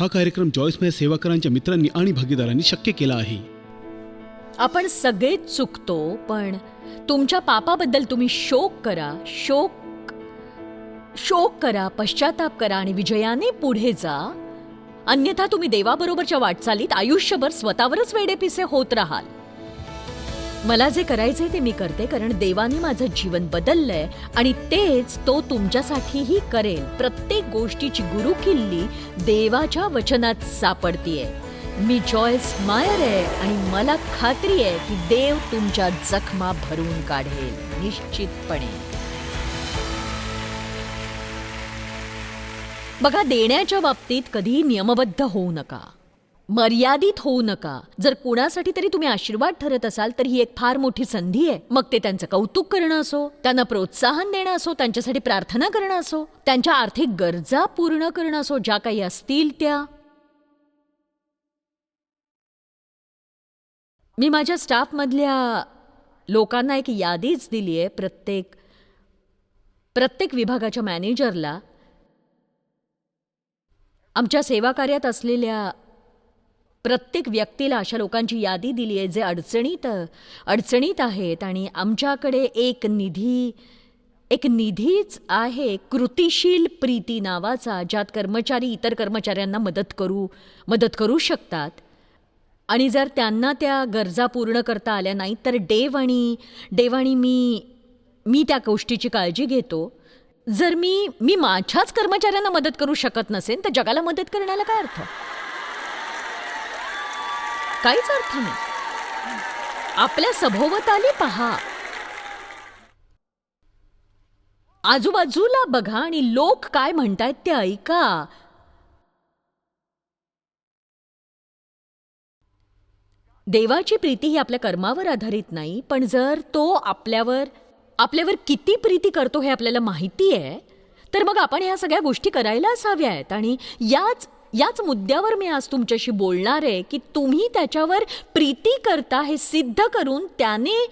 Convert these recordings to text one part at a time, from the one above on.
हा कार्यक्रम जॉईसमय सेवाकरांच्या मित्रांनी आणि भागीदारांनी शक्य केला आहे. आपण सगळेच चुकतो पण तुमच्या पापाबद्दल तुम्ही शोक करा शोक शोक करा पश्चाताप करा आणि विजयाने पुढे जा. अन्यथा तुम्ही देवाबरोबरच्या वाटचालीत आयुष्यभर स्वतःवरच वेडेपिसे होत राहाल. मला जे करायचंय ते मी करते कारण देवाने माझं जीवन बदललंय आणि तेच तो तुमच्यासाठीही करेल. प्रत्येक गोष्टीची गुरु किल्ली देवाच्या वचनात सापडतीये. मी जॉयस मायर आहे आणि मला खात्री आहे की देव तुमच्या जखमा भरून काढेल निश्चितपणे. बघा देण्याच्या बाबतीत कधीही नियमबद्ध होऊ नका. मर्यादित होऊ नका. जर कुणासाठी तरी तुम्ही आशीर्वाद ठरत असाल तर ही एक फार मोठी संधी आहे. मग ते त्यांचं कौतुक करणं असो त्यांना प्रोत्साहन देणं असो त्यांच्यासाठी प्रार्थना करणं असो त्यांच्या आर्थिक गरजा पूर्ण करणं असो ज्या काही असतील त्या. मी माझ्या स्टाफमधल्या लोकांना एक यादीच दिली आहे. प्रत्येक प्रत्येक विभागाच्या मॅनेजरला आमच्या सेवा कार्यात असलेल्या प्रत्येक व्यक्तीला अशा लोकांची यादी दिली आहे जे अडचणीत अडचणीत आहेत आणि आमच्याकडे एक निधी एक निधीच आहे कृतिशील प्रीती नावाचा ज्यात कर्मचारी इतर कर्मचाऱ्यांना मदत करू मदत करू शकतात. आणि जर त्यांना त्या गरजा पूर्ण करता आल्या नाहीत तर डेव आणि डेव आणि मी मी त्या गोष्टीची काळजी घेतो. जर मी मी माझ्याच कर्मचाऱ्यांना मदत करू शकत नसेन तर जगाला मदत करण्याला काय अर्थ? काहीच अर्थ नाही. आपल्या सभोवताली पहा. आजूबाजूला बघा आणि लोक काय म्हणतायत ते ऐका. देवाची प्रीती ही आपल्या कर्मावर आधारित नाही पण जर तो आपल्यावर आपल्यावर किती प्रीती करतो हे आपल्याला माहिती आहे तर मग आपण ह्या सगळ्या गोष्टी करायलाच हव्या आहेत आणि याच याच मुद्द्यावर मी आज तुमच्याशी बोलणार आहे की तुम्ही त्याच्यावर प्रीती करता हे सिद्ध करून त्याने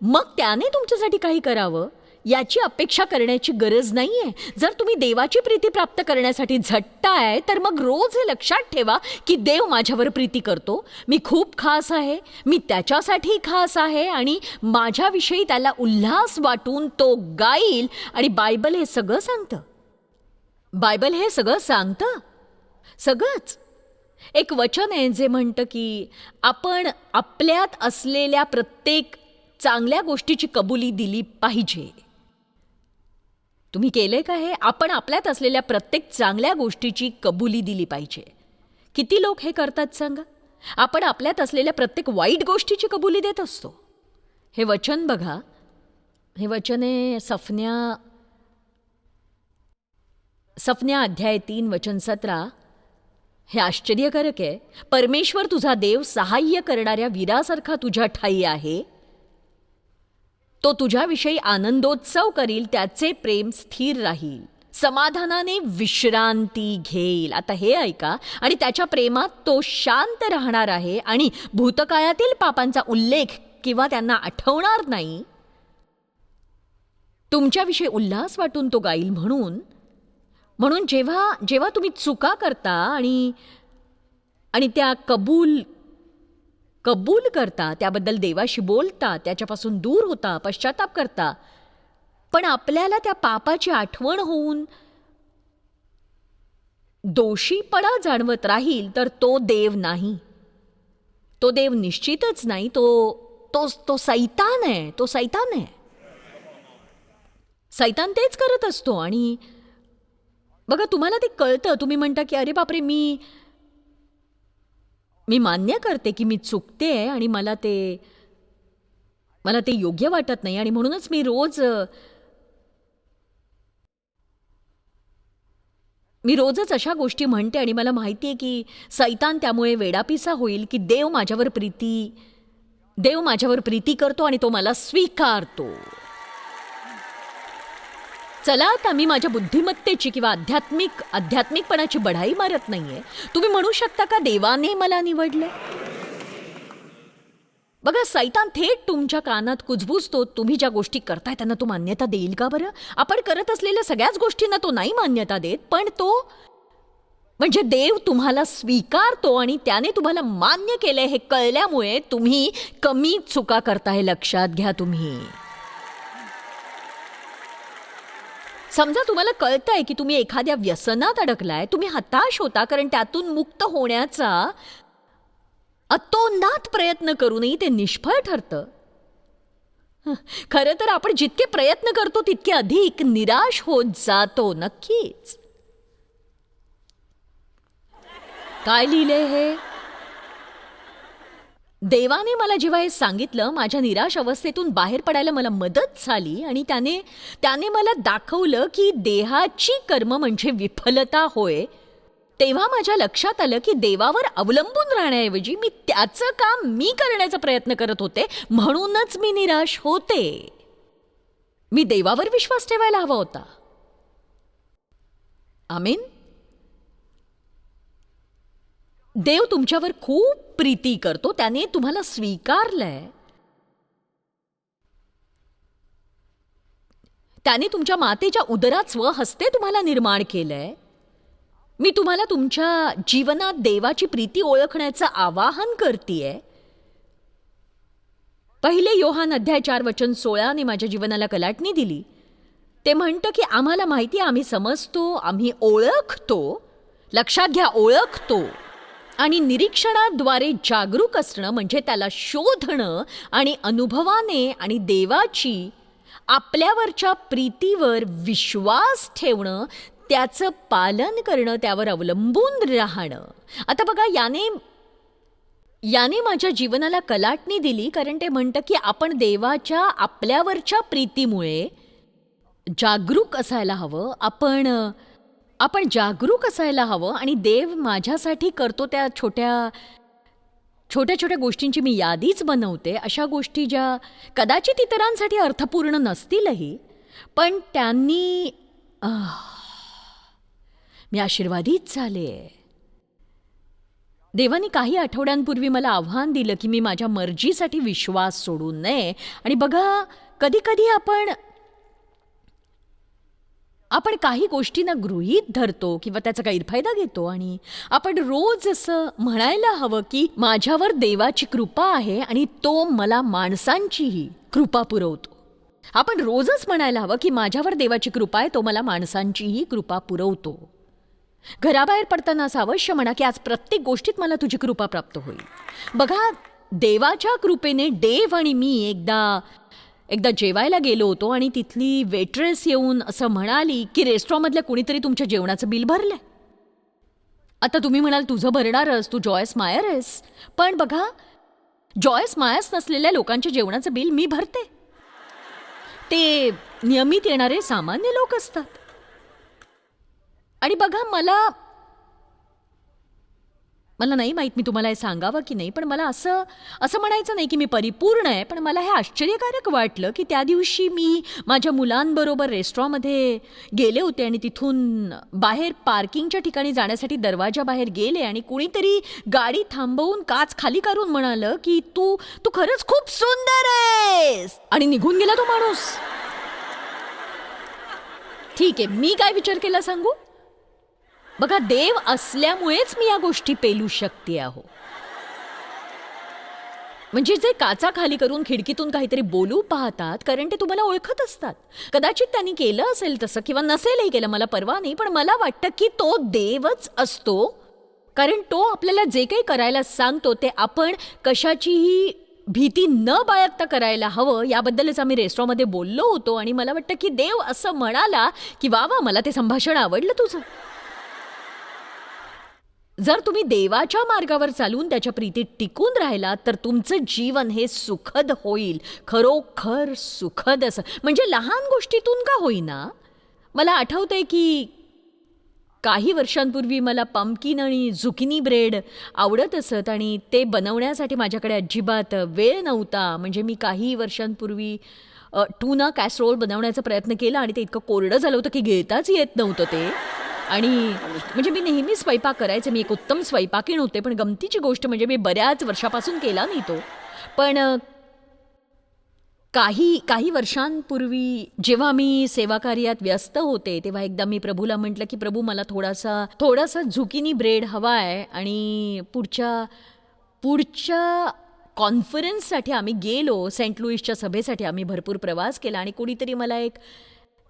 मग त्याने तुमच्यासाठी काही करावं? याची अपेक्षा करण्याची गरज नाहीये. जर तुम्ही देवाची प्रीती प्राप्त करण्यासाठी झटताय तर मग रोज हे लक्षात ठेवा की देव माझ्यावर प्रीती करतो. मी खूप खास आहे. मी त्याच्यासाठी खास आहे आणि माझ्याविषयी त्याला उल्हास वाटून तो गाईल आणि बायबल हे सगळं सांगतं. बायबल हे सगळं सांगतं? सगळंच. एक वचन आहे जे म्हणतं की आपण आपल्यात असलेल्या प्रत्येक चांगल्या गोष्टीची कबुली दिली पाहिजे. तुम्ही केले का हे? आपण आपल्यात असलेल्या प्रत्येक चांगल्या गोष्टीची कबुली दिली पाहिजे. किती लोक हे करतात सांगा? आपण आपल्यात असलेल्या प्रत्येक वाईट गोष्टीची कबुली देत असतो. हे वचन बघा. हे वचन आहे सफन्या सफन्या अध्याय तीन वचन सतरा. हे आश्चर्यकारक आहे. परमेश्वर तुझा देव सहाय्य करणाऱ्या वीरासारखा तुझ्या ठाई आहे. तो तुझ्याविषयी आनंदोत्सव करील त्याचे प्रेम स्थिर राहील. समाधानाने विश्रांती घेईल. आता हे ऐका आणि त्याच्या प्रेमात तो शांत राहणार आहे आणि भूतकाळातील पापांचा उल्लेख किंवा त्यांना आठवणार नाही. तुमच्याविषयी उल्हास वाटून तो गाईल म्हणून म्हणून जेव्हा जेव्हा तुम्ही चुका करता आणि आणि त्या कबूल कबूल करता त्याबद्दल देवाशी बोलता त्याच्यापासून दूर होता पश्चाताप करता पण आपल्याला त्या पापाची आठवण होऊन दोषीपणा जाणवत राहील तर तो देव नाही. तो देव निश्चितच नाही तो तो तो सैतान आहे तो सैतान आहे. सैतान तेच करत असतो आणि बघा तुम्हाला ते कळतं. तुम्ही म्हणता की अरे बापरे मी मी मान्य करते की मी चुकते आहे आणि मला ते मला ते योग्य वाटत नाही. आणि म्हणूनच मी रोज मी रोजच अशा गोष्टी म्हणते आणि मला माहिती आहे की सैतान त्यामुळे वेडापिसा होईल की देव माझ्यावर प्रीती देव माझ्यावर प्रीती करतो आणि तो मला स्वीकारतो. चला आता मी माझ्या बुद्धिमत्तेची किंवा आध्यात्मिक आध्यात्मिकपणाची बढाई मारत नाहीये. तुम्ही म्हणू शकता का देवाने मला निवडले? बघा सैतान थेट तुमच्या कानात कुजबुजतो. तुम्ही ज्या गोष्टी करताय त्यांना तो मान्यता देईल का बरं? आपण करत असलेल्या सगळ्याच गोष्टींना तो नाही मान्यता देत पण तो म्हणजे देव तुम्हाला स्वीकारतो आणि त्याने तुम्हाला मान्य केलंय हे कळल्यामुळे तुम्ही कमी चुका करताय लक्षात घ्या तुम्ही. समजा तुम्हाला कळतंय की तुम्ही एखाद्या व्यसनात अडकलाय तुम्ही हताश होता कारण त्यातून मुक्त होण्याचा अतोनात प्रयत्न करूनही ते निष्फळ ठरतं. खरं तर आपण जितके प्रयत्न करतो तितके अधिक निराश होत जातो नक्कीच. काय लिहिले हे? देवाने मला जेव्हा हे सांगितलं माझ्या निराश अवस्थेतून बाहेर पडायला मला मदत झाली आणि त्याने त्याने मला दाखवलं की देहाची कर्म म्हणजे विफलता होय. तेव्हा माझ्या लक्षात आलं की देवावर अवलंबून राहण्याऐवजी मी त्याचं काम मी करण्याचा प्रयत्न करत होते म्हणूनच मी निराश होते. मी देवावर विश्वास ठेवायला हवा होता. आमीन. देव तुमच्यावर खूप प्रीती करतो त्याने तुम्हाला स्वीकारलंय. त्याने तुमच्या मातेच्या उदरात स्वहस्ते तुम्हाला निर्माण केलंय. मी तुम्हाला तुमच्या जीवनात देवाची प्रीती ओळखण्याचं आवाहन करतीये. पहिले योहान अध्याय चार वचन सोळाने माझ्या जीवनाला कलाटणी दिली. ते म्हणतं की आम्हाला माहिती आम्ही समजतो आम्ही ओळखतो. लक्षात घ्या ओळखतो. आणि निरीक्षणाद्वारे जागरूक असणं म्हणजे त्याला शोधणं आणि अनुभवाने आणि देवाची आपल्यावरच्या प्रीतीवर विश्वास ठेवणं त्याचं पालन करणं त्यावर अवलंबून राहणं. आता बघा याने याने माझ्या जीवनाला कलाटणी दिली कारण ते म्हणतं की आपण देवाच्या आपल्यावरच्या प्रीतीमुळे जागरूक असायला हवं. आपण आपण जागरूक असायला हवं आणि देव माझ्यासाठी करतो त्या छोट्या छोट्या छोट्या गोष्टींची मी यादीच बनवते. अशा गोष्टी ज्या कदाचित इतरांसाठी अर्थपूर्ण नसतीलही पण त्यांनी मी आशीर्वादीच झाले. देवाने काही आठवड्यांपूर्वी मला आव्हान दिलं की मी माझ्या मर्जीसाठी विश्वास सोडू नये. आणि बघा कधी कधी आपण आपण काही गोष्टींना गृहीत धरतो किंवा त्याचा गैरफायदा घेतो आणि आपण रोज असं म्हणायला हवं की माझ्यावर देवाची कृपा आहे आणि तो मला माणसांचीही कृपा पुरवतो. आपण रोजच म्हणायला हवं की माझ्यावर देवाची कृपा आहे तो मला माणसांचीही कृपा पुरवतो. घराबाहेर पडताना असं अवश्य म्हणा की आज प्रत्येक गोष्टीत मला तुझी कृपा प्राप्त होईल. बघा देवाच्या कृपेने देव आणि मी एकदा एकदा जेवायला गेलो होतो आणि तिथली वेट्रेस येऊन असं म्हणाली की रेस्टॉरंटमधल्या कुणीतरी तुमच्या जेवणाचं बिल भरलंय. आता तुम्ही म्हणाल तुझं भरणारच तू जॉयस मायर आहेस. पण बघा जॉयस मायस नसलेल्या लोकांच्या जेवणाचं बिल मी भरते. ते नियमित येणारे सामान्य लोक असतात. आणि बघा मला मला नाही माहीत मी तुम्हाला हे सांगावं की नाही पण मला असं असं म्हणायचं नाही की मी परिपूर्ण आहे पण मला हे आश्चर्यकारक वाटलं की त्या दिवशी मी माझ्या मुलांबरोबर रेस्टॉरमध्ये गेले होते आणि तिथून बाहेर पार्किंगच्या ठिकाणी जाण्यासाठी दरवाजाबाहेर गेले आणि कुणीतरी गाडी थांबवून काच खाली करून म्हणालं की तू तू खरंच खूप सुंदर आहेस! आणि निघून गेला तो माणूस. ठीक आहे मी काय विचार केला सांगू? बघा देव असल्यामुळेच मी या गोष्टी पेलू शकते आहो म्हणजे जे काचा खाली करून खिडकीतून काहीतरी बोलू पाहतात कारण ते तुम्हाला ओळखत असतात. कदाचित त्यांनी केलं असेल तसं किंवा नसेलही केलं मला परवा नाही पण मला वाटतं की तो देवच असतो. कारण तो आपल्याला जे काही करायला सांगतो ते आपण कशाचीही भीती न बाळगता करायला हवं याबद्दलच आम्ही रेस्टॉरंटमध्ये बोललो होतो आणि मला वाटतं की देव असं म्हणाला की वा वा मला ते संभाषण आवडलं तुझं. जर तुम्ही देवाच्या मार्गावर चालून त्याच्या प्रीतीत टिकून राहिलात तर तुमचं जीवन हे सुखद होईल. खरोखर सुखद असं. म्हणजे लहान गोष्टीतून का होईना? मला आठवतंय की काही वर्षांपूर्वी मला पम्पकिन आणि झुकिनी ब्रेड आवडत असत आणि ते बनवण्यासाठी माझ्याकडे अजिबात वेळ नव्हता. म्हणजे मी काही वर्षांपूर्वी टूना कॅसरोल बनवण्याचा प्रयत्न केला आणि ते इतकं कोरडं झालं होतं की घेताच येत नव्हतं ते. आणि म्हणजे मी नेहमी स्वयंपाक करायचे मी एक उत्तम स्वयंपाकीण होते पण गमतीची गोष्ट म्हणजे मी बऱ्याच वर्षापासून केला नाही तो. पण काही काही वर्षांपूर्वी जेव्हा मी सेवा कार्यात व्यस्त होते तेव्हा एकदा मी प्रभूला म्हटलं की प्रभू मला थोडासा थोडासा झुकिनी ब्रेड हवा आहे आणि पुढच्या पुढच्या कॉन्फरन्ससाठी आम्ही गेलो सेंट लुईसच्या सभेसाठी आम्ही भरपूर प्रवास केला आणि कोणीतरी मला एक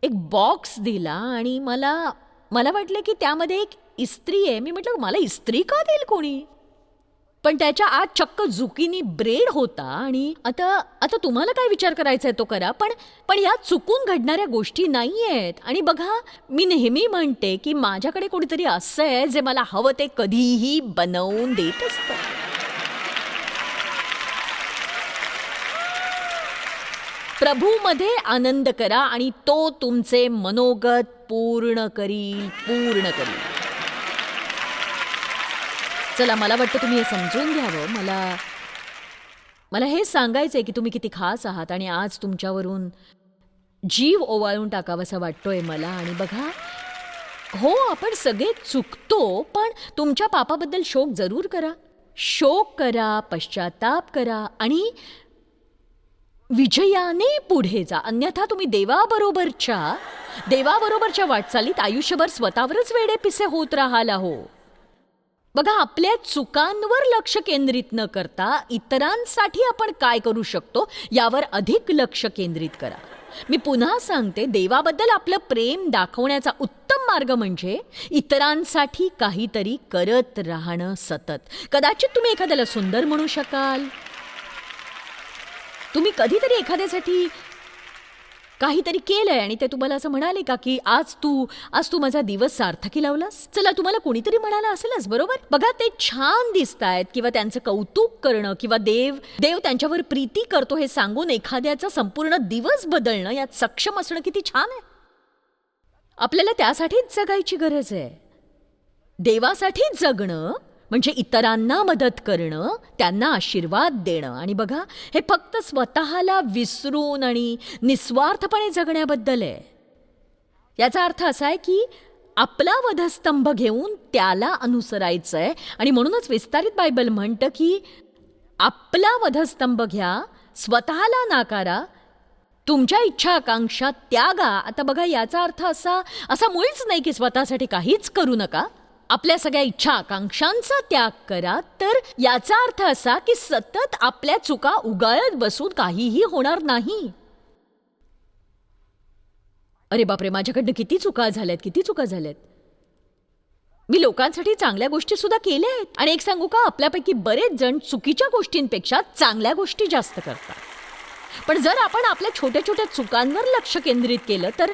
एक बॉक्स दिला आणि मला मला वाटलं की त्यामध्ये एक इस्त्री आहे. मी म्हटलं मला इस्त्री का देईल कोणी? पण त्याच्या आत चक्क झुकीनी ब्रेड होता आणि आता आता तुम्हाला काय विचार करायचा आहे तो करा. पण पण या चुकून घडणाऱ्या गोष्टी नाही आहेत आणि बघा मी नेहमी म्हणते की माझ्याकडे कोणीतरी असं आहे जे मला हवं ते कधीही बनवून देत असतं. प्रभूमध्ये आनंद करा आणि तो तुमचे मनोगत पूर्ण करील पूर्ण करील. चला मला वाटतं तुम्ही हे समजून घ्यावं. मला मला हे सांगायचं आहे की तुम्ही किती खास आहात आणि आज तुमच्यावरून जीव ओवाळून टाकावासा वाटतोय मला. आणि बघा हो आपण सगळे चुकतो पण तुमच्या पापाबद्दल शोक जरूर करा. शोक करा पश्चाताप करा आणि विजयाने पुढे जा. अन्यथा तुम्ही देवाबरोबरच्या देवाबरोबरच्या वाटचालीत आयुष्यभर स्वतःवरच वेडे पिसे होत राहाल हो बघा आपल्या चुकांवर लक्ष केंद्रित न करता इतरांसाठी आपण काय करू शकतो यावर अधिक लक्ष केंद्रित करा. मी पुन्हा सांगते देवाबद्दल आपलं प्रेम दाखवण्याचा उत्तम मार्ग म्हणजे इतरांसाठी काहीतरी करत राहणं सतत. कदाचित तुम्ही एखाद्याला सुंदर म्हणू शकाल तुम्ही कधीतरी एखाद्यासाठी काहीतरी केलंय आणि ते तुम्हाला असं म्हणाले का की आज तू आज तू माझा दिवस सार्थकी लावलास? चला तुम्हाला कोणीतरी म्हणाला असेलच बरोबर? बघा ते छान दिसतायत किंवा त्यांचं कौतुक करणं किंवा देव देव त्यांच्यावर प्रीती करतो हे सांगून एखाद्याचा संपूर्ण दिवस बदलणं यात सक्षम असणं किती छान आहे. आपल्याला त्यासाठीच जगायची गरज आहे. देवासाठीच जगणं म्हणजे इतरांना मदत करणं त्यांना आशीर्वाद देणं. आणि बघा हे फक्त स्वतःला विसरून आणि निस्वार्थपणे जगण्याबद्दल आहे. याचा अर्थ असा आहे की आपला वधस्तंभ घेऊन त्याला अनुसरायचं आहे. आणि म्हणूनच विस्तारित बायबल म्हणतं की आपला वधस्तंभ घ्या स्वतःला नाकारा तुमच्या इच्छा आकांक्षा त्यागा. आता बघा याचा अर्थ असा असा मुळीच नाही की स्वतःसाठी काहीच करू नका. आपल्या सगळ्या इच्छा आकांक्षांचा त्याग करा तर याचा अर्थ असा की सतत आपल्या चुका उगाळत बसून काहीही होणार नाही. अरे बापरे माझ्याकडनं किती चुका झाल्यात किती चुका झाल्यात. मी लोकांसाठी चांगल्या गोष्टी सुद्धा केल्या आहेत. आणि एक सांगू का आपल्यापैकी बरेच जण चुकीच्या गोष्टींपेक्षा चांगल्या गोष्टी जास्त करतात. पण जर आपण आपल्या छोट्या छोट्या चुकांवर लक्ष केंद्रित केलं तर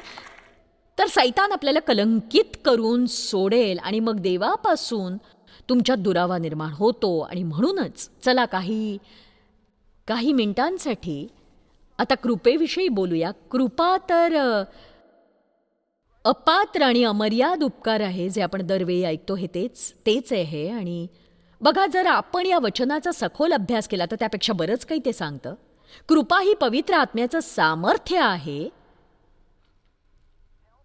तर सैतान आपल्याला कलंकित करून सोडेल आणि मग देवापासून तुमच्यात दुरावा निर्माण होतो. आणि म्हणूनच चला काही काही मिनिटांसाठी आता कृपेविषयी बोलूया. कृपा तर अपात्र आणि अमर्याद उपकार आहे जे आपण दरवेळी ऐकतो. हे तेच तेच आहे. आणि बघा जर आपण या वचनाचा सखोल अभ्यास केला तर त्यापेक्षा बरंच काही ते सांगतं. कृपा ही पवित्र आत्म्याचं सामर्थ्य आहे.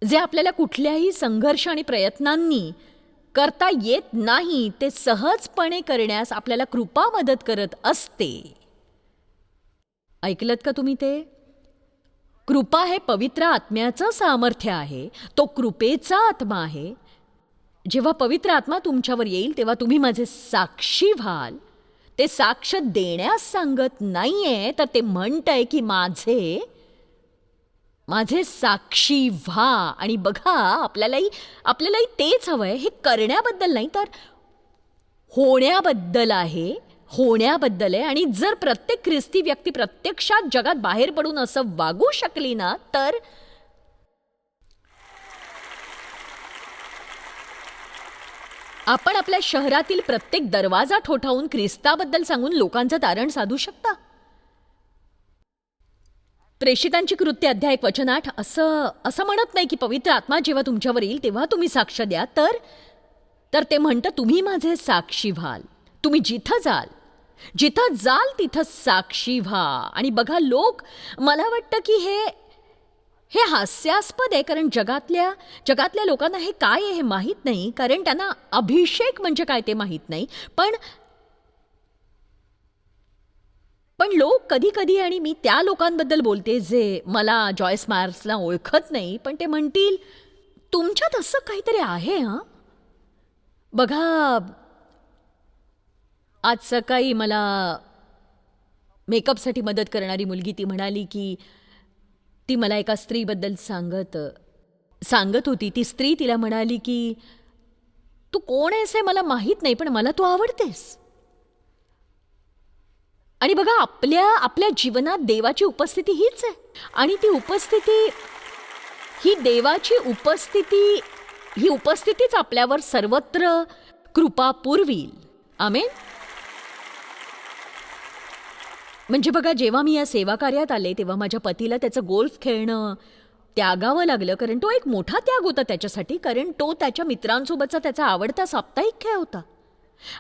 जे आपल्याला कुठल्याही संघर्ष आणि प्रयत्नांनी करता येत नाही ते सहजपणे करण्यास आपल्याला कृपा मदत करत असते. ऐकलत का तुम्ही ते? कृपा हे पवित्र आत्म्याचं सामर्थ्य आहे तो कृपेचा आत्मा आहे. जेव्हा पवित्र आत्मा तुमच्यावर येईल तेव्हा तुम्ही माझे साक्षी व्हाल. ते साक्ष देण्यास सांगत नाहीये तर ते म्हणतंय की माझे माझे साक्षी व्हा आणि बघा आपल्यालाही आपल्यालाही तेच हवं आहे हे करण्याबद्दल नाही तर होण्याबद्दल आहे. होण्याबद्दल आहे. आणि जर प्रत्येक ख्रिस्ती व्यक्ती प्रत्यक्षात जगात बाहेर पडून असं वागू शकली ना तर आपण आपल्या शहरातील प्रत्येक दरवाजा ठोठावून ख्रिस्ताबद्दल सांगून लोकांचं तारण साधू शकता? प्रेषितांची कृत्य अध्याय एक वचनाठ असं असं म्हणत नाही की पवित्र आत्मा जेव्हा तुमच्यावर येईल तेव्हा तुम्ही साक्ष द्या. तर तर ते म्हणतं तुम्ही माझे साक्षी व्हाल. तुम्ही जिथं जाल जिथं जाल तिथं साक्षी व्हा. आणि बघा लोक मला वाटतं की हे हे हास्यास्पद आहे कारण जगातल्या जगातल्या लोकांना हे काय आहे हे माहीत नाही कारण त्यांना अभिषेक म्हणजे काय ते माहीत नाही. पण पण लोक कधी कधी आणि मी त्या लोकांबद्दल बोलते जे मला जॉयस मार्सला ओळखत नाही पण ते म्हणतील तुमच्यात असं काहीतरी आहे हां? बघा आज सकाळी मला मेकअपसाठी मदत करणारी मुलगी ती म्हणाली की ती मला एका स्त्रीबद्दल सांगत सांगत होती. ती स्त्री तिला म्हणाली की तू कोण आहेस हे मला माहीत नाही पण मला तू आवडतेस. आणि बघा आपल्या आपल्या जीवनात देवाची उपस्थिती हीच आहे. आणि ती उपस्थिती ही देवाची उपस्थिती ही उपस्थितीच आपल्यावर सर्वत्र कृपा पुरवील. आमेन? म्हणजे बघा जेव्हा मी या सेवा कार्यात आले तेव्हा माझ्या पतीला त्याचं गोल्फ खेळणं त्यागावं लागलं कारण तो एक मोठा त्याग होता त्याच्यासाठी कारण तो त्याच्या मित्रांसोबतचा त्याचा आवडता साप्ताहिक खेळ होता.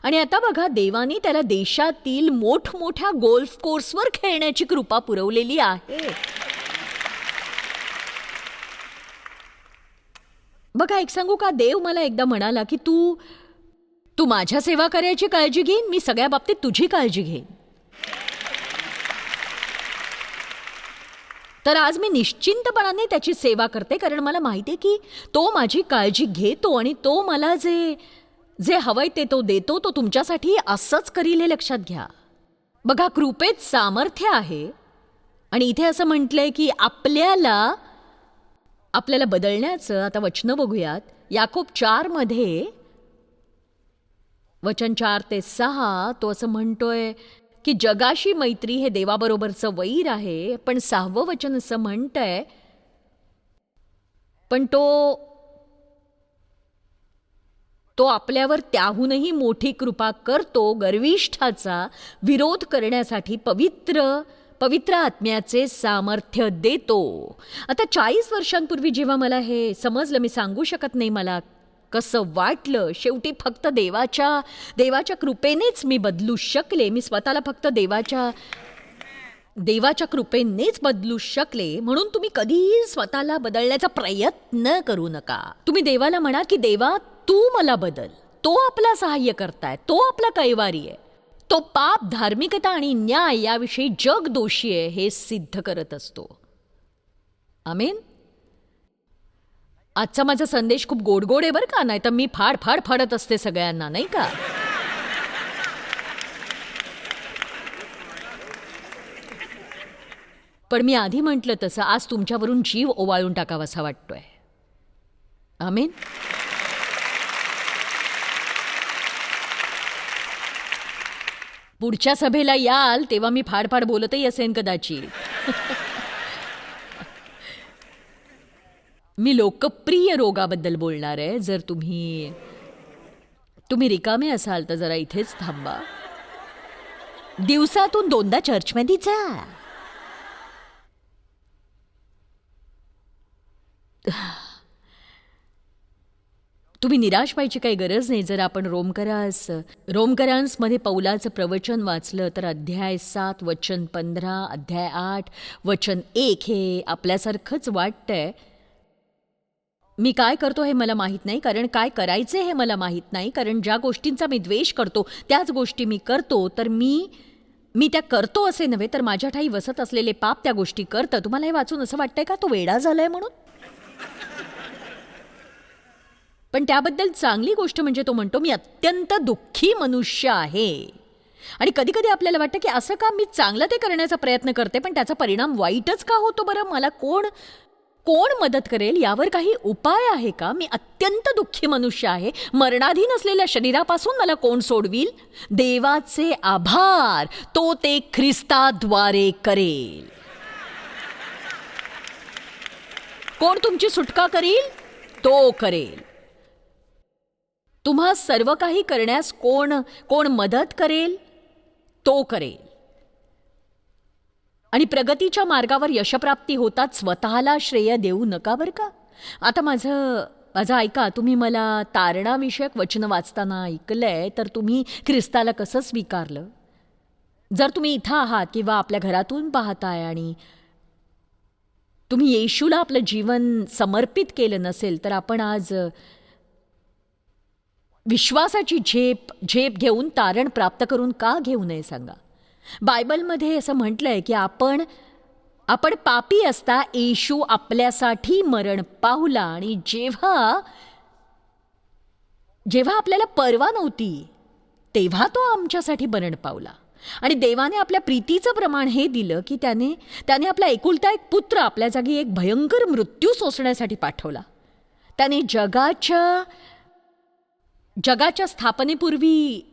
आणि आता बघा देवाने त्याला देशातील मोठमोठ्या गोल्फ कोर्सवर खेळण्याची कृपा पुरवलेली आहे. बघा एक सांगू का? देव मला एकदा म्हणाला की तू तू माझ्या सेवा करायची काळजी घेईन मी सगळ्या बाबतीत तुझी काळजी घेईन. तर आज मी निश्चिंतपणाने त्याची सेवा करते कारण मला माहिती आहे की तो माझी काळजी घेतो आणि तो मला जे जे हवंय ते तो देतो तो तुमच्यासाठी असंच करील हे लक्षात घ्या. बघा कृपेत सामर्थ्य आहे. आणि इथे असं म्हटलंय की आपल्याला आपल्याला बदलण्याचं आता वचनं बघूयात. याकोब चारमध्ये वचन चार ते सहा तो असं म्हणतोय की जगाशी मैत्री हे देवाबरोबरचं वैर आहे पण सहावं वचन असं म्हणतंय पण तो तो आपल्यावर त्याहूनही मोठी कृपा करतो गर्विष्ठाचा विरोध करण्यासाठी पवित्र पवित्र आत्म्याचे सामर्थ्य देतो. आता चाळीस वर्षांपूर्वी जेव्हा मला हे समजलं मी सांगू शकत नाही मला कसं वाटलं. शेवटी फक्त देवाच्या देवाच्या कृपेनेच मी बदलू शकले. मी स्वतःला फक्त देवाच्या देवाच्या कृपेनेच बदलू शकले. म्हणून तुम्ही कधीही स्वतःला बदलण्याचा प्रयत्न करू नका. तुम्ही देवाला म्हणा की देवा तू मला बदल. तो आपला सहाय्य करताय. तो आपला कैवारी आहे. तो पाप धार्मिकता आणि न्याय याविषयी जग दोषी आहे हे सिद्ध करत असतो. आमेन? आजचा माझा संदेश खूप गोडगोड आहे बरं का? नाही तर मी फाड फाड फाडत असते सगळ्यांना नाही का? पण मी आधी म्हटलं तसं आज तुमच्यावरून जीव ओवाळून टाकावासा वाटतोय. आमेन? पुढच्या सभेला याल तेव्हा मी फाडफाड बोलतही असेन कदाचित. मी लोकप्रिय रोगाबद्दल बोलणार आहे. जर तुम्ही तुम्ही रिकामे असाल तर जरा इथेच थांबा. दिवसातून दोनदा चर्चमध्ये जा. तुम्ही निराश व्हायची काही गरज नाही. जर आपण रोमकरास रोमकरांसमध्ये पौलाचं प्रवचन वाचलं तर अध्याय सात वचन पंधरा अध्याय आठ वचन एक हे आपल्यासारखंच वाटतंय. मी काय करतो हे मला माहीत नाही. कारण काय करायचे हे मला माहीत नाही. कारण ज्या गोष्टींचा मी द्वेष करतो त्याच गोष्टी मी करतो तर मी मी त्या करतो असे नव्हे तर माझ्या ठाई वसत असलेले पाप त्या गोष्टी करतं. तुम्हाला हे वाचून असं वाटतंय का? तो वेडा झालाय म्हणून? पण त्याबद्दल चांगली गोष्ट म्हणजे तो म्हणतो मी अत्यंत दुःखी मनुष्य आहे. आणि कधी कधी आपल्याला वाटतं की असं का मी चांगलं ते करण्याचा प्रयत्न करते पण त्याचा परिणाम वाईटच का होतो बरं? मला कोण कोण मदत करेल? यावर काही उपाय आहे का? मी अत्यंत दुःखी मनुष्य आहे. मरणाधीन असलेल्या शरीरापासून मला कोण सोडविल? देवाचे आभार. तो ते ख्रिस्ताद्वारे करेल. कोण तुमची सुटका करील? तो करेल. तुम्हा सर्व काही करण्यास कोण कोण मदत करेल? तो करेल. आणि प्रगतीच्या मार्गावर यशप्राप्ती होतात स्वतःला श्रेय देऊ नका बरं का? आता माझं माझं ऐका तुम्ही मला तारणाविषयक वचन वाचताना ऐकलंय तर तुम्ही ख्रिस्ताला कसं स्वीकारलं? जर तुम्ही इथं आहात किंवा आपल्या घरातून पाहताय आणि तुम्ही येशूला आपलं जीवन समर्पित केलं नसेल तर आपण आज विश्वासाची झेप झेप घेऊन तारण प्राप्त करून का घेऊ नये सांगा. बायबलमध्ये असं म्हटलंय की आपण आपण पापी असता येशू आपल्यासाठी मरण पावला आणि जेव्हा जेव्हा आपल्याला परवा नव्हती तेव्हा तो आमच्यासाठी मरण पावला. आणि देवाने आपल्या प्रीतीचं प्रमाण हे दिलं की त्याने त्याने आपला एकुलता एक पुत्र आपल्या जागी एक भयंकर मृत्यू सोसण्यासाठी पाठवला. त्याने जगाच्या जगाच्या स्थापनेपूर्वी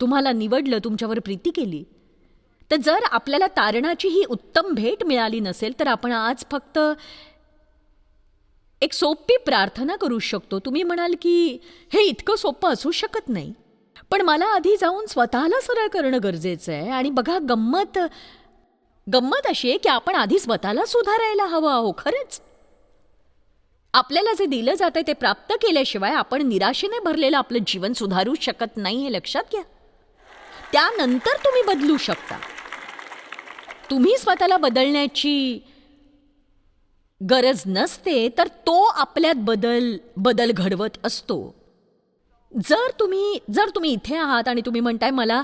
तुम्हाला निवडलं तुमच्यावर प्रीती केली. तर जर आपल्याला तारणाची ही उत्तम भेट मिळाली नसेल तर आपण आज फक्त एक सोपी प्रार्थना करू शकतो. तुम्ही म्हणाल की हे इतकं सोपं असू शकत नाही. पण मला आधी जाऊन स्वतःला सरळ करणं गरजेचं आहे. आणि बघा गंमत गंमत अशी आहे की आपण आधी स्वतःला सुधारायला हवं आहो खरंच. आपल्याला जे दिलं जातं ते प्राप्त केल्याशिवाय आपण निराशेने भरलेलं आपलं जीवन सुधारू शकत नाही हे लक्षात घ्या. त्यानंतर तुम्ही बदलू शकता. तुम्ही स्वतःला बदलण्याची गरज नसते तर तो आपल्यात बदल बदल घडवत असतो. जर तुम्ही जर तुम्ही इथे आहात आणि तुम्ही म्हणताय मला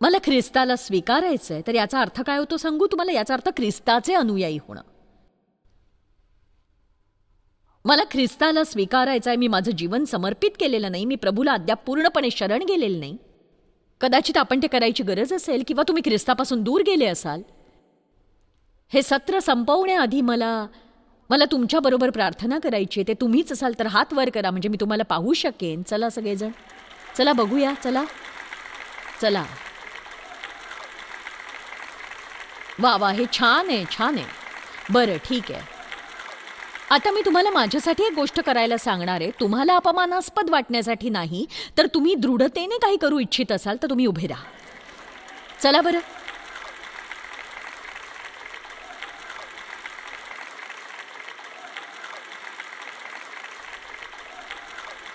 मला ख्रिस्ताला स्वीकारायचं आहे तर याचा अर्थ काय होतो सांगू? तुम्हाला याचा अर्थ ख्रिस्ताचे अनुयायी होणं. मला ख्रिस्ताला स्वीकारायचं आहे मी माझं जीवन समर्पित केलेलं नाही मी प्रभूला अद्याप पूर्णपणे शरण गेलेलं नाही. कदाचित आपण ते करायची गरज असेल किंवा तुम्ही ख्रिस्तापासून दूर गेले असाल. हे सत्र संपवण्याआधी मला मला तुमच्याबरोबर प्रार्थना करायची आहे ते तुम्हीच असाल तर हात वर करा म्हणजे मी तुम्हाला पाहू शकेन. चला सगळेजण. चला बघूया चला. चला. वा वा हे छान आहे छान आहे. बरं ठीक आहे. आता मी तुम्हाला माझ्यासाठी एक गोष्ट करायला सांगणार आहे. तुम्हाला अपमानास्पद वाटण्यासाठी नाही तर तुम्ही दृढतेने काही करू इच्छित असाल तर तुम्ही उभे राहा. चला बरं.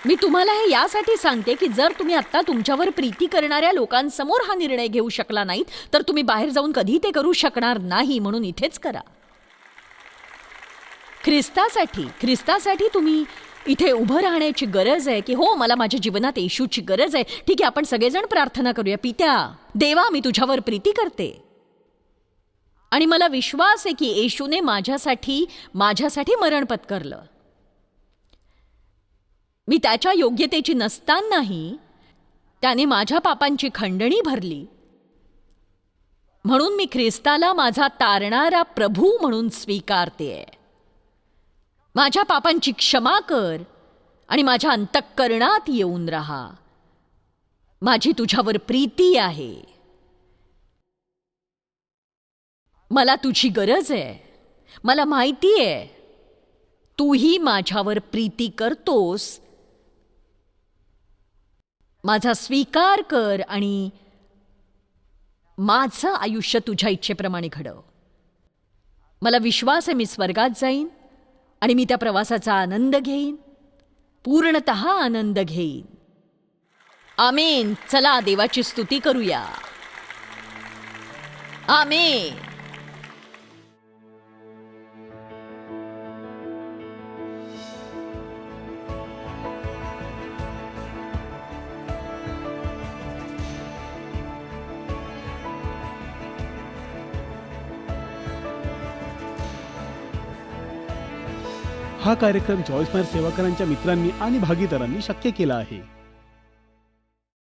मी तुम्हाला हे यासाठी सांगते की जर तुम्ही आत्ता तुमच्यावर प्रीती करणाऱ्या लोकांसमोर हा निर्णय घेऊ शकला नाहीत तर तुम्ही बाहेर जाऊन कधी ते करू शकणार नाही म्हणून इथेच करा. ख्रिस्तासाठी ख्रिस्तासाठी तुम्ही इथे उभं राहण्याची गरज आहे की हो मला माझ्या जीवनात येशूची गरज आहे. ठीक आहे आपण सगळेजण प्रार्थना करूया. पित्या देवा मी तुझ्यावर प्रीती करते. आणि मला विश्वास आहे की येशूने माझ्यासाठी माझ्यासाठी मरण पत्करलं. मी त्याच्या योग्यतेची नसतानाही त्याने माझ्या पापांची खंडणी भरली. म्हणून मी ख्रिस्ताला माझा तारणारा प्रभू म्हणून स्वीकारते माझ्या पापांची क्षमा कर आणि माझ्या अंतःकरणात येऊन राहा. माझी तुझ्यावर प्रीती आहे. मला तुझी गरज आहे. मला माहिती आहे. तूही माझ्यावर प्रीती करतोस. माझा स्वीकार कर आणि माझं आयुष्य तुझ्या इच्छेप्रमाणे घडव. मला विश्वास आहे मी स्वर्गात जाईन. आणि मी त्या प्रवासाचा आनंद घेईन. पूर्णत आनंद घेईन. आमेन. चला देवाची स्तुती करूया. आमेन. हा कार्यक्रम जॉईसमार सेवाकरांच्या मित्रांनी आणि भागीदारांनी शक्य केला आहे.